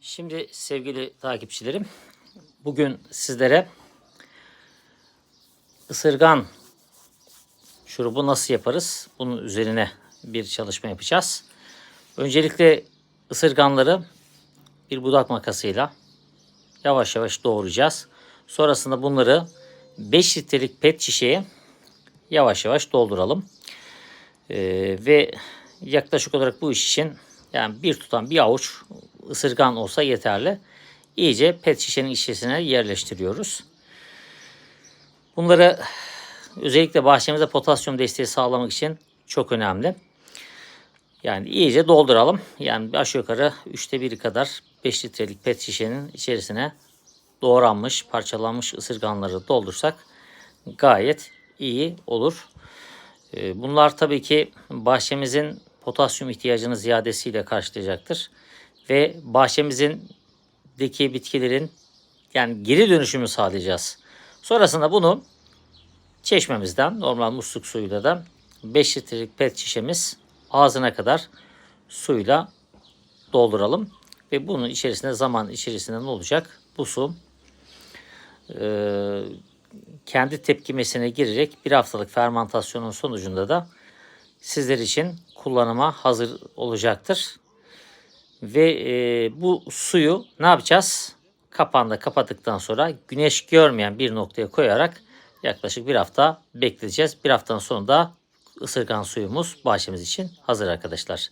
Şimdi sevgili takipçilerim, bugün sizlere ısırgan şurubu nasıl yaparız? Bunun üzerine bir çalışma yapacağız. Öncelikle ısırganları bir budak makasıyla yavaş yavaş doğrayacağız. Sonrasında bunları 5 litrelik pet şişeye yavaş yavaş dolduralım. Ee, ve yaklaşık olarak bu iş için yani bir tutam bir avuç ısırgan olsa yeterli. İyice pet şişenin içerisine yerleştiriyoruz. Bunları özellikle bahçemize potasyum desteği sağlamak için çok önemli. Yani iyice dolduralım. Yani aşağı yukarı 3'te 1 kadar 5 litrelik pet şişenin içerisine doğranmış, parçalanmış ısırganları doldursak gayet iyi olur. Ee, Bunlar tabii ki bahçemizin potasyum ihtiyacını ziyadesiyle karşılayacaktır. Ve bahçemizin deki bitkilerin yani geri dönüşümü sağlayacağız. Sonrasında bunu çeşmemizden normal musluk suyuyla da 5 litrelik pet şişemiz ağzına kadar suyla dolduralım. Ve bunun içerisinde zaman içerisinde ne olacak? Bu su e, kendi tepkimesine girerek bir haftalık fermentasyonun sonucunda da sizler için kullanıma hazır olacaktır. Ve e, bu suyu ne yapacağız? Kapağını da kapattıktan sonra güneş görmeyen bir noktaya koyarak yaklaşık bir hafta bekleteceğiz. Bir haftanın sonunda ısırgan suyumuz bahçemiz için hazır arkadaşlar.